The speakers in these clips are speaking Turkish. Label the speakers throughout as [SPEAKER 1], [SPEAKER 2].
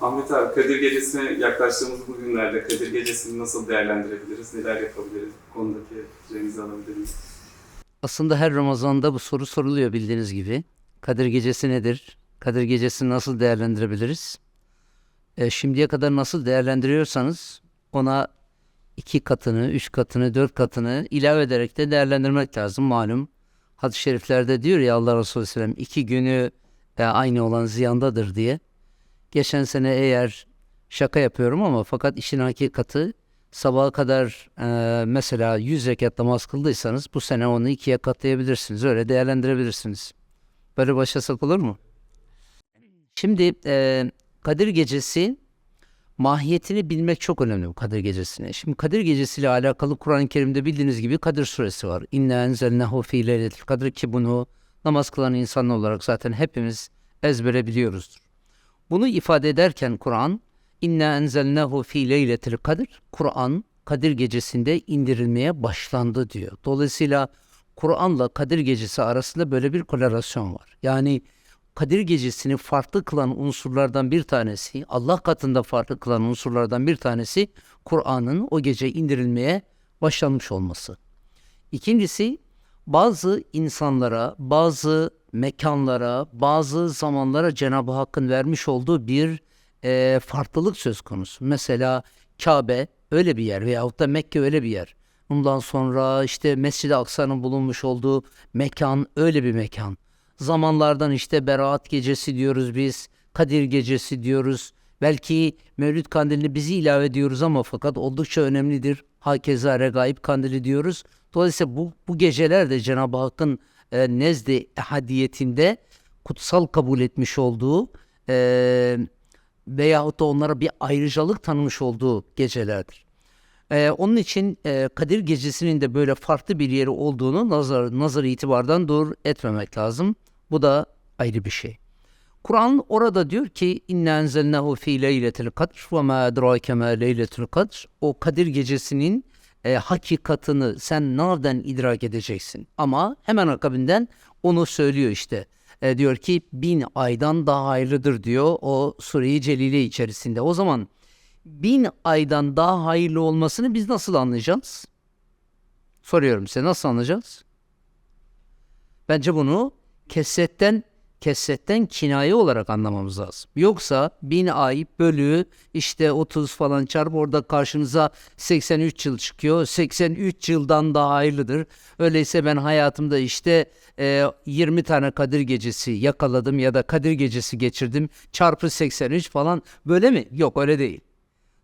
[SPEAKER 1] Ahmet abi Kadir Gecesi'ne yaklaştığımız bu günlerde Kadir Gecesi'ni nasıl değerlendirebiliriz? Neler yapabiliriz? Bu konudaki fikirlerinizi alabilir miyiz?
[SPEAKER 2] Aslında her Ramazan'da bu soru soruluyor bildiğiniz gibi. Kadir Gecesi nedir? Kadir Gecesi'ni nasıl değerlendirebiliriz? E, şimdiye kadar nasıl değerlendiriyorsanız ona iki katını, üç katını, dört katını ilave ederek de değerlendirmek lazım malum. Hadis-i şeriflerde diyor ya Allah Resulü Sellem iki günü e, aynı olan ziyandadır diye. Geçen sene eğer şaka yapıyorum ama fakat işin hakikati sabaha kadar e, mesela 100 rekat namaz kıldıysanız bu sene onu ikiye katlayabilirsiniz. Öyle değerlendirebilirsiniz. Böyle başlasak olur mu? Şimdi e, Kadir Gecesi mahiyetini bilmek çok önemli bu Kadir Gecesi'ne. Şimdi Kadir Gecesi ile alakalı Kur'an-ı Kerim'de bildiğiniz gibi Kadir Suresi var. İnne enzelnehu fi leyletil kadir ki bunu namaz kılan insan olarak zaten hepimiz ezbere biliyoruzdur. Bunu ifade ederken Kur'an İnne enzelnehu fi leyletil kadir Kur'an Kadir Gecesi'nde indirilmeye başlandı diyor. Dolayısıyla Kur'an'la Kadir Gecesi arasında böyle bir korelasyon var. Yani Kadir Gecesi'ni farklı kılan unsurlardan bir tanesi, Allah katında farklı kılan unsurlardan bir tanesi Kur'an'ın o gece indirilmeye başlanmış olması. İkincisi bazı insanlara, bazı mekanlara, bazı zamanlara Cenab-ı Hakk'ın vermiş olduğu bir e, farklılık söz konusu. Mesela Kabe öyle bir yer veyahut da Mekke öyle bir yer. Bundan sonra işte Mescid-i Aksa'nın bulunmuş olduğu mekan öyle bir mekan. Zamanlardan işte Berat Gecesi diyoruz biz, Kadir Gecesi diyoruz. Belki Mevlüt Kandili'ni bizi ilave ediyoruz ama fakat oldukça önemlidir. Hakeza Regaib Kandili diyoruz. Dolayısıyla bu, bu geceler de Cenab-ı Hakk'ın e, nezdi ehadiyetinde kutsal kabul etmiş olduğu e, veyahut da onlara bir ayrıcalık tanımış olduğu gecelerdir. Ee, onun için e, Kadir Gecesi'nin de böyle farklı bir yeri olduğunu nazar, nazar itibardan dur etmemek lazım. Bu da ayrı bir şey. Kur'an orada diyor ki inna enzelnahu fi leyletil kadr ve ma edrake ma leyletul kadr. O Kadir Gecesi'nin e, hakikatını sen nereden idrak edeceksin? Ama hemen akabinden onu söylüyor işte. E, diyor ki bin aydan daha hayırlıdır diyor o Sure-i Celile içerisinde. O zaman bin aydan daha hayırlı olmasını biz nasıl anlayacağız? Soruyorum size nasıl anlayacağız? Bence bunu kesetten kesetten kinaye olarak anlamamız lazım. Yoksa bin ay bölü işte 30 falan çarp orada karşınıza 83 yıl çıkıyor. 83 yıldan daha hayırlıdır. Öyleyse ben hayatımda işte e, 20 tane Kadir Gecesi yakaladım ya da Kadir Gecesi geçirdim. Çarpı 83 falan böyle mi? Yok öyle değil.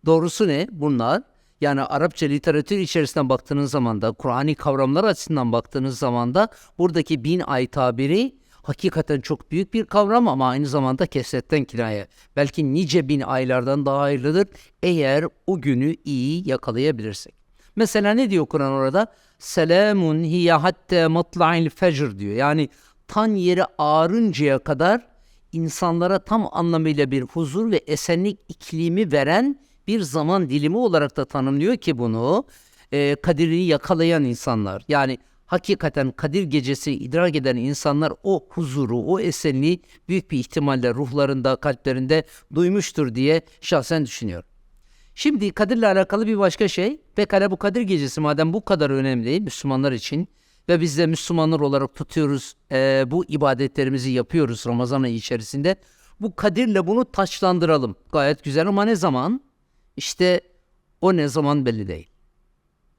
[SPEAKER 2] Doğrusu ne? Bunlar yani Arapça literatür içerisinden baktığınız zaman da Kur'ani kavramlar açısından baktığınız zaman da buradaki bin ay tabiri hakikaten çok büyük bir kavram ama aynı zamanda kesretten kinaye. Belki nice bin aylardan daha hayırlıdır eğer o günü iyi yakalayabilirsek. Mesela ne diyor Kur'an orada? Selamun hiye hatta matla'il fecr diyor. Yani tan yeri ağrıncaya kadar insanlara tam anlamıyla bir huzur ve esenlik iklimi veren bir zaman dilimi olarak da tanımlıyor ki bunu e, Kadir'i yakalayan insanlar. Yani hakikaten Kadir gecesi idrak eden insanlar o huzuru, o esenliği büyük bir ihtimalle ruhlarında, kalplerinde duymuştur diye şahsen düşünüyorum. Şimdi Kadir'le alakalı bir başka şey. Pekala bu Kadir gecesi madem bu kadar önemli Müslümanlar için ve biz de Müslümanlar olarak tutuyoruz, e, bu ibadetlerimizi yapıyoruz Ramazan ayı içerisinde. Bu Kadir'le bunu taçlandıralım. Gayet güzel ama ne zaman? İşte o ne zaman belli değil.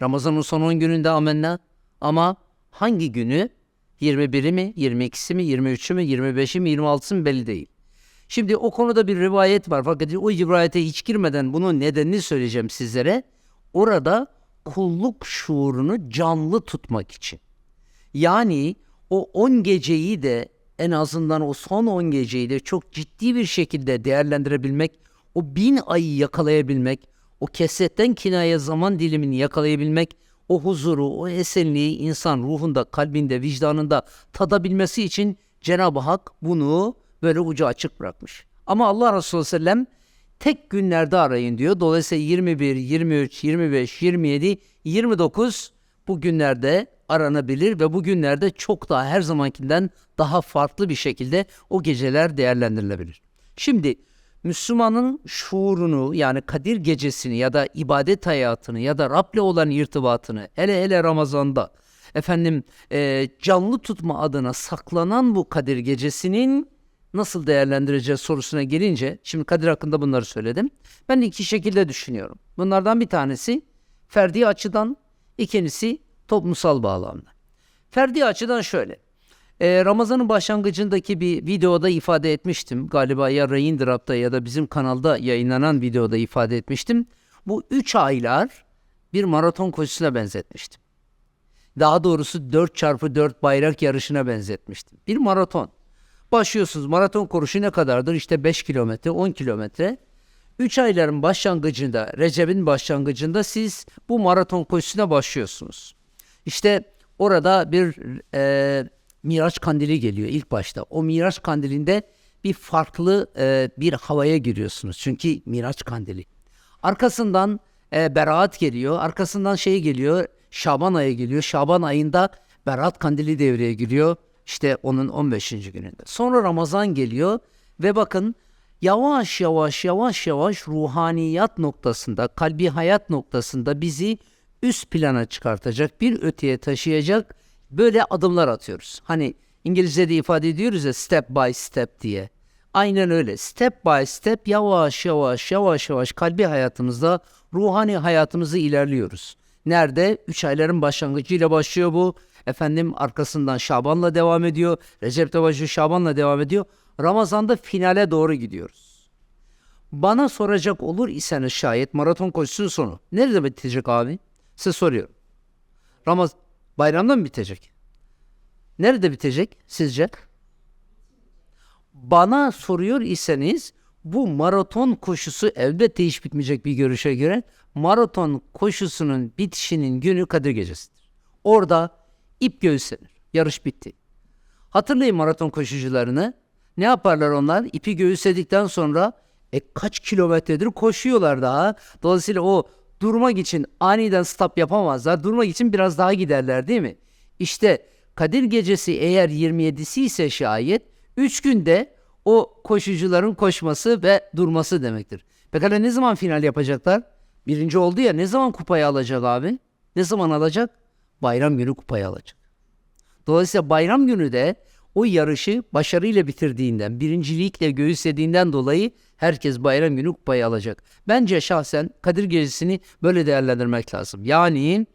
[SPEAKER 2] Ramazan'ın son 10 gününde amenna ama hangi günü 21'i mi, 22'si mi, 23'ü mü, 25'i mi, 26'sı mı belli değil. Şimdi o konuda bir rivayet var fakat o rivayete hiç girmeden bunun nedenini söyleyeceğim sizlere. Orada kulluk şuurunu canlı tutmak için. Yani o 10 geceyi de en azından o son 10 geceyi de çok ciddi bir şekilde değerlendirebilmek, o bin ayı yakalayabilmek, o kesetten kinaya zaman dilimini yakalayabilmek, o huzuru, o esenliği insan ruhunda, kalbinde, vicdanında tadabilmesi için Cenab-ı Hak bunu böyle ucu açık bırakmış. Ama Allah Resulü Sellem tek günlerde arayın diyor. Dolayısıyla 21, 23, 25, 27, 29 bu günlerde aranabilir ve bu günlerde çok daha her zamankinden daha farklı bir şekilde o geceler değerlendirilebilir. Şimdi Müslümanın şuurunu yani Kadir gecesini ya da ibadet hayatını ya da Rab'le olan irtibatını hele hele Ramazan'da efendim e, canlı tutma adına saklanan bu Kadir gecesinin nasıl değerlendireceğiz sorusuna gelince şimdi Kadir hakkında bunları söyledim. Ben iki şekilde düşünüyorum. Bunlardan bir tanesi ferdi açıdan, ikincisi toplumsal bağlamda. Ferdi açıdan şöyle. Ee, Ramazan'ın başlangıcındaki bir videoda ifade etmiştim. Galiba ya Raindrap'ta ya da bizim kanalda yayınlanan videoda ifade etmiştim. Bu üç aylar bir maraton koşusuna benzetmiştim. Daha doğrusu 4 çarpı 4 bayrak yarışına benzetmiştim. Bir maraton. Başlıyorsunuz maraton koşusu ne kadardır? İşte 5 kilometre, 10 kilometre. 3 ayların başlangıcında, Recep'in başlangıcında siz bu maraton koşusuna başlıyorsunuz. İşte orada bir e, Miraç kandili geliyor ilk başta. O Miraç kandilinde bir farklı e, bir havaya giriyorsunuz. Çünkü Miraç kandili. Arkasından e, Beraat geliyor. Arkasından şey geliyor. Şaban ayı geliyor. Şaban ayında Berat kandili devreye giriyor. İşte onun 15. gününde. Sonra Ramazan geliyor ve bakın yavaş yavaş yavaş yavaş ruhaniyat noktasında, kalbi hayat noktasında bizi üst plana çıkartacak, bir öteye taşıyacak böyle adımlar atıyoruz. Hani İngilizce'de ifade ediyoruz ya step by step diye. Aynen öyle. Step by step yavaş yavaş yavaş yavaş kalbi hayatımızda, ruhani hayatımızı ilerliyoruz. Nerede? Üç ayların başlangıcıyla başlıyor bu. Efendim arkasından Şaban'la devam ediyor. Recep'te başlıyor Şaban'la devam ediyor. Ramazan'da finale doğru gidiyoruz. Bana soracak olur iseniz şayet maraton koşusunun sonu. Nerede bitecek abi? Size soruyorum. Ramaz bayramda mı bitecek? Nerede bitecek sizce? Bana soruyor iseniz bu maraton koşusu elbette hiç bitmeyecek bir görüşe göre maraton koşusunun bitişinin günü Kadir Gecesi'dir. Orada ip göğüslenir. Yarış bitti. Hatırlayın maraton koşucularını. Ne yaparlar onlar? İpi göğüsledikten sonra e, kaç kilometredir koşuyorlar daha. Dolayısıyla o durmak için aniden stop yapamazlar. Durmak için biraz daha giderler değil mi? İşte Kadir Gecesi eğer 27'si ise şayet 3 günde o koşucuların koşması ve durması demektir. Pekala ne zaman final yapacaklar? Birinci oldu ya ne zaman kupayı alacak abi? Ne zaman alacak? Bayram günü kupayı alacak. Dolayısıyla bayram günü de o yarışı başarıyla bitirdiğinden, birincilikle göğüslediğinden dolayı herkes bayram günü kupayı alacak. Bence şahsen Kadir Gecesi'ni böyle değerlendirmek lazım. Yani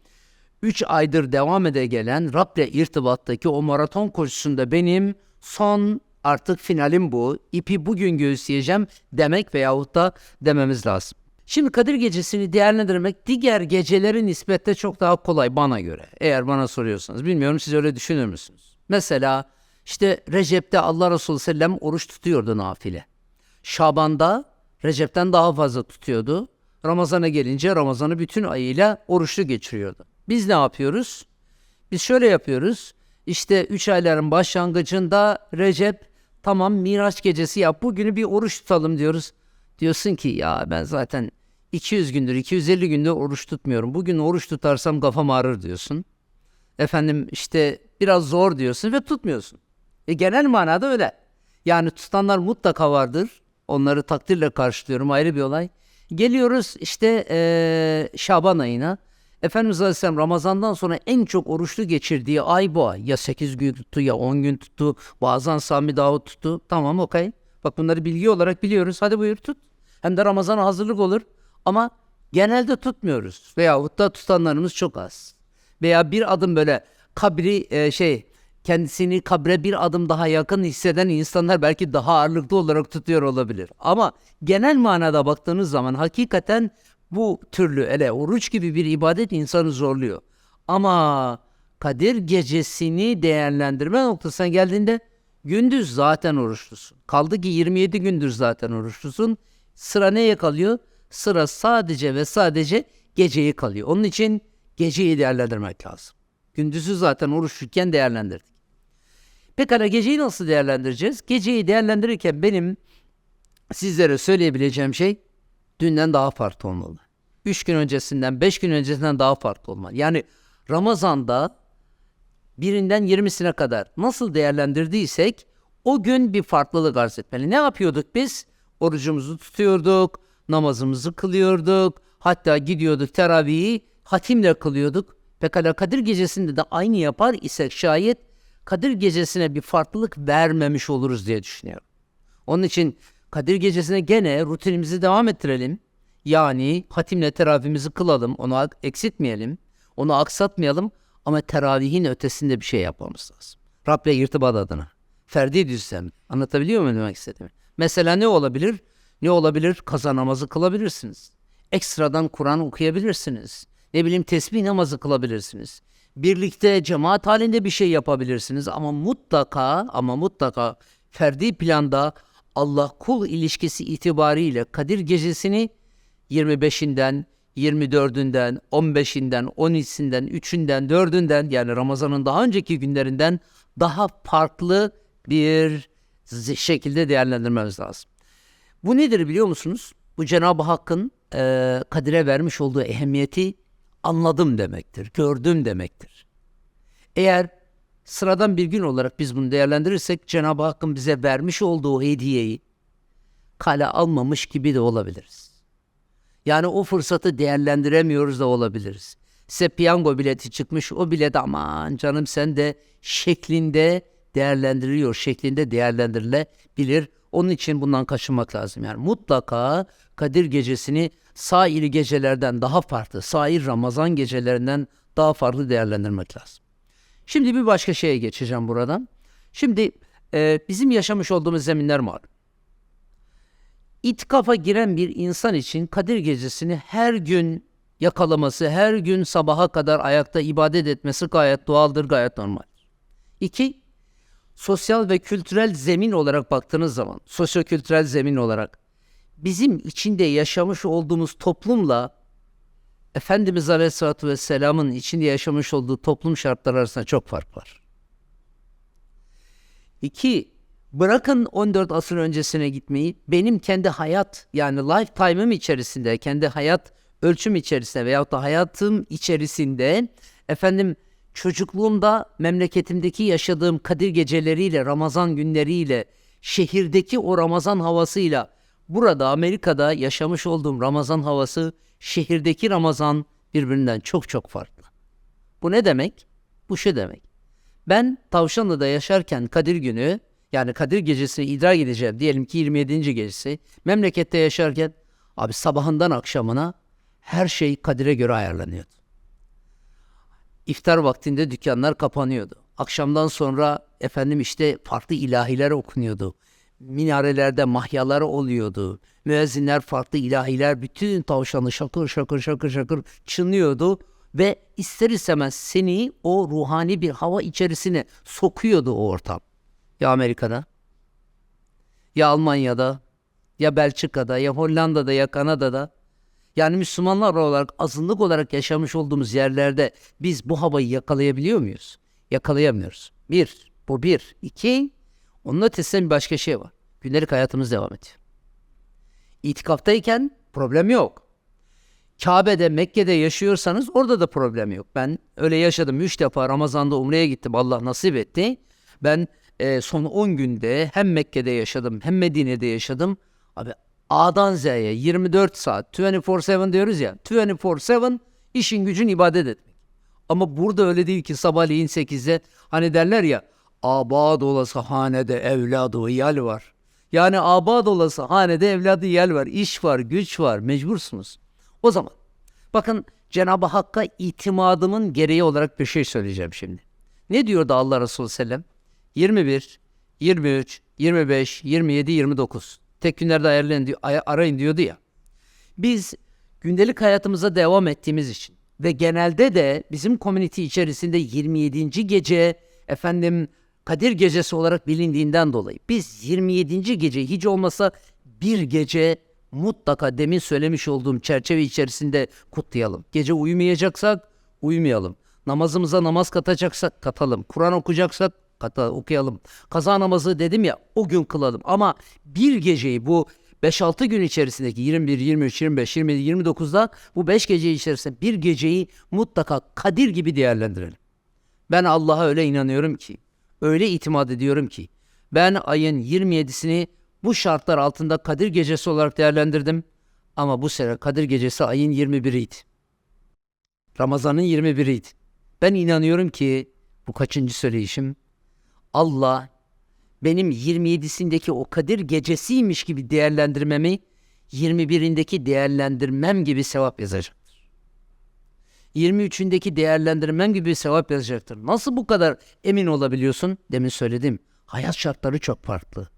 [SPEAKER 2] 3 aydır devam ede gelen Rab'le irtibattaki o maraton koşusunda benim son artık finalim bu. İpi bugün göğüsleyeceğim demek veyahut da dememiz lazım. Şimdi Kadir Gecesi'ni değerlendirmek diğer gecelere nispetle çok daha kolay bana göre. Eğer bana soruyorsanız. Bilmiyorum siz öyle düşünür müsünüz? Mesela işte Recep'te Allah Resulü sellem oruç tutuyordu nafile. Şaban'da Recep'ten daha fazla tutuyordu. Ramazan'a gelince Ramazan'ı bütün ayıyla oruçlu geçiriyordu. Biz ne yapıyoruz? Biz şöyle yapıyoruz. İşte 3 ayların başlangıcında Recep tamam Miraç gecesi yap bugünü bir oruç tutalım diyoruz. Diyorsun ki ya ben zaten 200 gündür 250 gündür oruç tutmuyorum. Bugün oruç tutarsam kafam ağrır diyorsun. Efendim işte biraz zor diyorsun ve tutmuyorsun. E genel manada öyle. Yani tutanlar mutlaka vardır. Onları takdirle karşılıyorum ayrı bir olay. Geliyoruz işte eee, Şaban ayına. Efendimiz Aleyhisselam Ramazan'dan sonra en çok oruçlu geçirdiği ay bu ay. Ya 8 gün tuttu ya 10 gün tuttu. Bazen Sami Davut tuttu. Tamam okey. Bak bunları bilgi olarak biliyoruz. Hadi buyur tut. Hem de Ramazan'a hazırlık olur. Ama genelde tutmuyoruz. Veyahut da tutanlarımız çok az. Veya bir adım böyle kabri e, şey kendisini kabre bir adım daha yakın hisseden insanlar belki daha ağırlıklı olarak tutuyor olabilir. Ama genel manada baktığınız zaman hakikaten bu türlü ele oruç gibi bir ibadet insanı zorluyor. Ama Kadir gecesini değerlendirme noktasına geldiğinde gündüz zaten oruçlusun. Kaldı ki 27 gündür zaten oruçlusun. Sıra neye kalıyor? Sıra sadece ve sadece geceyi kalıyor. Onun için geceyi değerlendirmek lazım. Gündüzü zaten oruçluyken değerlendirdik. Pekala geceyi nasıl değerlendireceğiz? Geceyi değerlendirirken benim sizlere söyleyebileceğim şey dünden daha farklı olmalı. 3 gün öncesinden, 5 gün öncesinden daha farklı olmalı. Yani Ramazan'da birinden 20'sine kadar nasıl değerlendirdiysek o gün bir farklılık arz etmeli. Ne yapıyorduk biz? Orucumuzu tutuyorduk, namazımızı kılıyorduk. Hatta gidiyorduk teravihi hatimle kılıyorduk. Pekala Kadir gecesinde de aynı yapar isek şayet Kadir gecesine bir farklılık vermemiş oluruz diye düşünüyorum. Onun için Kadir gecesine gene rutinimizi devam ettirelim. Yani hatimle teravihimizi kılalım, onu eksiltmeyelim, onu aksatmayalım ama teravihin ötesinde bir şey yapmamız lazım. Rab'le irtibat adına. Ferdi düzlem. Anlatabiliyor muyum demek istediğimi? Mesela ne olabilir? Ne olabilir? Kaza namazı kılabilirsiniz. Ekstradan Kur'an okuyabilirsiniz. Ne bileyim tesbih namazı kılabilirsiniz. Birlikte cemaat halinde bir şey yapabilirsiniz ama mutlaka ama mutlaka ferdi planda Allah kul ilişkisi itibariyle Kadir gecesini 25'inden, 24'ünden, 15'inden, 13'sinden, 3'ünden, 4'ünden yani Ramazan'ın daha önceki günlerinden daha farklı bir şekilde değerlendirmemiz lazım. Bu nedir biliyor musunuz? Bu Cenab-ı Hakk'ın eee Kadir'e vermiş olduğu ehemmiyeti anladım demektir, gördüm demektir. Eğer sıradan bir gün olarak biz bunu değerlendirirsek Cenab-ı Hakk'ın bize vermiş olduğu hediyeyi kale almamış gibi de olabiliriz. Yani o fırsatı değerlendiremiyoruz da olabiliriz. Size piyango bileti çıkmış o bilet aman canım sen de şeklinde değerlendiriliyor, şeklinde değerlendirilebilir. Onun için bundan kaçınmak lazım. Yani mutlaka Kadir gecesini sair gecelerden daha farklı, sair Ramazan gecelerinden daha farklı değerlendirmek lazım. Şimdi bir başka şeye geçeceğim buradan. Şimdi e, bizim yaşamış olduğumuz zeminler malum. İtikafa giren bir insan için Kadir gecesini her gün yakalaması, her gün sabaha kadar ayakta ibadet etmesi gayet doğaldır, gayet normal. İki, sosyal ve kültürel zemin olarak baktığınız zaman, sosyo-kültürel zemin olarak bizim içinde yaşamış olduğumuz toplumla Efendimiz Aleyhisselatü Vesselam'ın içinde yaşamış olduğu toplum şartları arasında çok fark var. İki, bırakın 14 asır öncesine gitmeyi, benim kendi hayat yani lifetime'ım içerisinde, kendi hayat ölçüm içerisinde veyahut da hayatım içerisinde efendim çocukluğumda memleketimdeki yaşadığım Kadir geceleriyle, Ramazan günleriyle, şehirdeki o Ramazan havasıyla burada Amerika'da yaşamış olduğum Ramazan havası şehirdeki Ramazan birbirinden çok çok farklı. Bu ne demek? Bu şu demek. Ben Tavşanlı'da yaşarken Kadir günü yani Kadir gecesini idrak edeceğim diyelim ki 27. gecesi memlekette yaşarken abi sabahından akşamına her şey Kadir'e göre ayarlanıyordu. İftar vaktinde dükkanlar kapanıyordu. Akşamdan sonra efendim işte farklı ilahiler okunuyordu. Minarelerde mahyalar oluyordu. Müezzinler farklı ilahiler bütün tavşanı şakır şakır şakır şakır çınlıyordu ve ister istemez seni o ruhani bir hava içerisine sokuyordu o ortam. Ya Amerika'da, ya Almanya'da, ya Belçika'da, ya Hollanda'da, ya Kanada'da. Yani Müslümanlar olarak azınlık olarak yaşamış olduğumuz yerlerde biz bu havayı yakalayabiliyor muyuz? Yakalayamıyoruz. Bir, bu bir. İki, onun ötesinde bir başka şey var. Gündelik hayatımız devam ediyor. İtikaftayken problem yok. Kabe'de, Mekke'de yaşıyorsanız orada da problem yok. Ben öyle yaşadım. Üç defa Ramazan'da Umre'ye gittim. Allah nasip etti. Ben e, son 10 günde hem Mekke'de yaşadım hem Medine'de yaşadım. Abi A'dan Z'ye 24 saat 24-7 diyoruz ya. 24-7 işin gücün ibadet etmek. Ama burada öyle değil ki sabahleyin 8'de hani derler ya abad olası hanede evladı iyal var. Yani abad olası hanede evladı iyal var. iş var, güç var. Mecbursunuz. O zaman bakın Cenab-ı Hakk'a itimadımın gereği olarak bir şey söyleyeceğim şimdi. Ne diyordu Allah Resulü sellem? 21, 23, 25, 27, 29. Tek günlerde ayarlayın, diyor- ay- arayın diyordu ya. Biz gündelik hayatımıza devam ettiğimiz için ve genelde de bizim community içerisinde 27. gece efendim Kadir gecesi olarak bilindiğinden dolayı biz 27. gece hiç olmasa bir gece mutlaka demin söylemiş olduğum çerçeve içerisinde kutlayalım. Gece uyumayacaksak uyumayalım. Namazımıza namaz katacaksak katalım. Kur'an okuyacaksak kata okuyalım. Kaza namazı dedim ya o gün kılalım. Ama bir geceyi bu 5-6 gün içerisindeki 21, 23, 25, 27, 29'da bu 5 gece içerisinde bir geceyi mutlaka Kadir gibi değerlendirelim. Ben Allah'a öyle inanıyorum ki, öyle itimat ediyorum ki ben ayın 27'sini Bu şartlar altında Kadir Gecesi olarak değerlendirdim. Ama bu sene Kadir Gecesi ayın 21'iydi. Ramazan'ın 21'iydi. Ben inanıyorum ki bu kaçıncı söyleyişim? Allah benim 27'sindeki o Kadir Gecesiymiş gibi değerlendirmemi 21'indeki değerlendirmem gibi sevap yazacaktır. 23'ündeki değerlendirmem gibi sevap yazacaktır. Nasıl bu kadar emin olabiliyorsun? Demin söyledim. Hayat şartları çok farklı.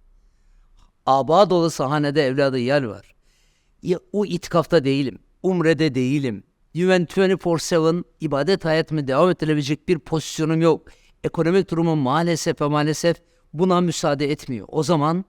[SPEAKER 2] Aba dolu sahanede evladı yer var. Ya, o itikafta değilim. Umre'de değilim. Even 24-7 ibadet hayatımı devam ettirebilecek bir pozisyonum yok. Ekonomik durumum maalesef ve maalesef buna müsaade etmiyor. O zaman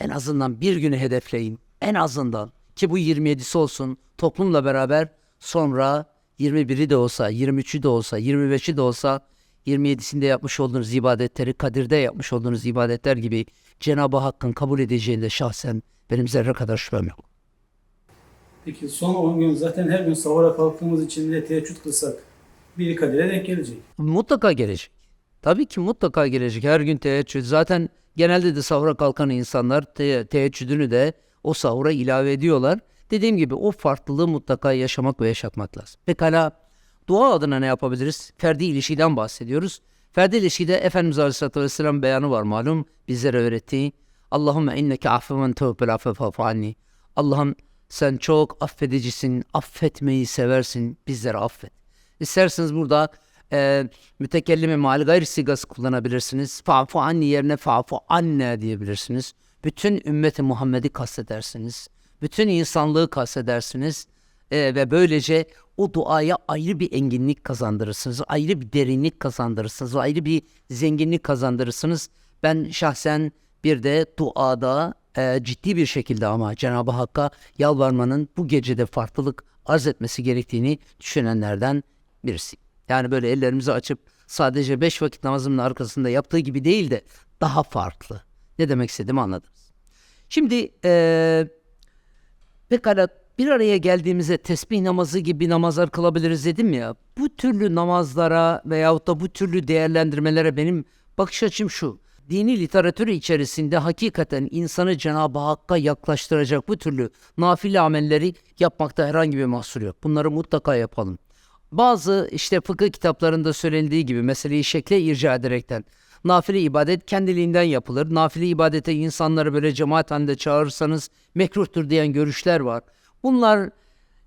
[SPEAKER 2] en azından bir günü hedefleyin. En azından ki bu 27'si olsun toplumla beraber sonra 21'i de olsa, 23'ü de olsa, 25'i de olsa 27'sinde yapmış olduğunuz ibadetleri Kadir'de yapmış olduğunuz ibadetler gibi Cenab-ı Hakk'ın kabul edeceğinde şahsen benim zerre kadar şüphem yok.
[SPEAKER 3] Peki son 10 gün zaten her gün sahura kalktığımız için de teheccüd kılsak biri kadire denk gelecek.
[SPEAKER 2] Mutlaka gelecek. Tabii ki mutlaka gelecek. Her gün teheccüd. Zaten genelde de sahura kalkan insanlar te- teheccüdünü de o sahura ilave ediyorlar. Dediğim gibi o farklılığı mutlaka yaşamak ve yaşatmak lazım. Pekala dua adına ne yapabiliriz? Ferdi ilişkiden bahsediyoruz. Ferdi ilişkide Efendimiz Aleyhisselatü Vesselam beyanı var malum bizlere öğrettiği. Allahümme inneke affeven tevbel affe fa'fu anni. Allah'ım sen çok affedicisin, affetmeyi seversin, bizleri affet. İsterseniz burada e, mütekellime mal gayr sigası kullanabilirsiniz. Fa'fu anni yerine fa'fu anne diyebilirsiniz. Bütün ümmeti Muhammed'i kastedersiniz. Bütün insanlığı kastedersiniz. E, ve böylece o duaya ayrı bir enginlik kazandırırsınız. Ayrı bir derinlik kazandırırsınız. Ayrı bir zenginlik kazandırırsınız. Ben şahsen bir de duada e, ciddi bir şekilde ama Cenab-ı Hakk'a yalvarmanın bu gecede farklılık arz etmesi gerektiğini düşünenlerden birisi. Yani böyle ellerimizi açıp sadece beş vakit namazının arkasında yaptığı gibi değil de daha farklı. Ne demek istediğimi anladınız. Şimdi e, pekala bir araya geldiğimizde tesbih namazı gibi namazlar kılabiliriz dedim ya. Bu türlü namazlara veyahut da bu türlü değerlendirmelere benim bakış açım şu. Dini literatürü içerisinde hakikaten insanı Cenab-ı Hakk'a yaklaştıracak bu türlü nafile amelleri yapmakta herhangi bir mahsur yok. Bunları mutlaka yapalım. Bazı işte fıkıh kitaplarında söylendiği gibi meseleyi şekle irca ederekten nafile ibadet kendiliğinden yapılır. Nafile ibadete insanları böyle cemaat halinde çağırırsanız mekruhtur diyen görüşler var. Bunlar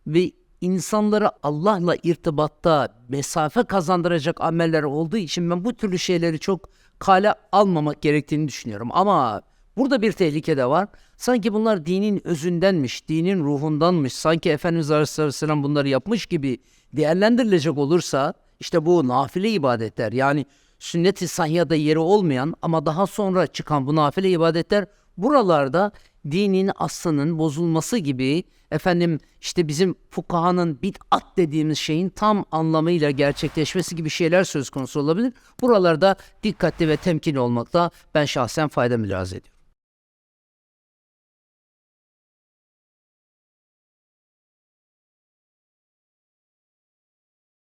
[SPEAKER 2] ve insanları Allah'la irtibatta mesafe kazandıracak ameller olduğu için ben bu türlü şeyleri çok kale almamak gerektiğini düşünüyorum. Ama burada bir tehlike de var. Sanki bunlar dinin özündenmiş, dinin ruhundanmış. Sanki Efendimiz Aleyhisselam bunları yapmış gibi değerlendirilecek olursa işte bu nafile ibadetler yani sünnet-i sahiyada yeri olmayan ama daha sonra çıkan bu nafile ibadetler buralarda dinin aslının bozulması gibi efendim işte bizim fukahanın bid'at dediğimiz şeyin tam anlamıyla gerçekleşmesi gibi şeyler söz konusu olabilir. Buralarda dikkatli ve temkinli olmakta ben şahsen fayda mülaz ediyorum.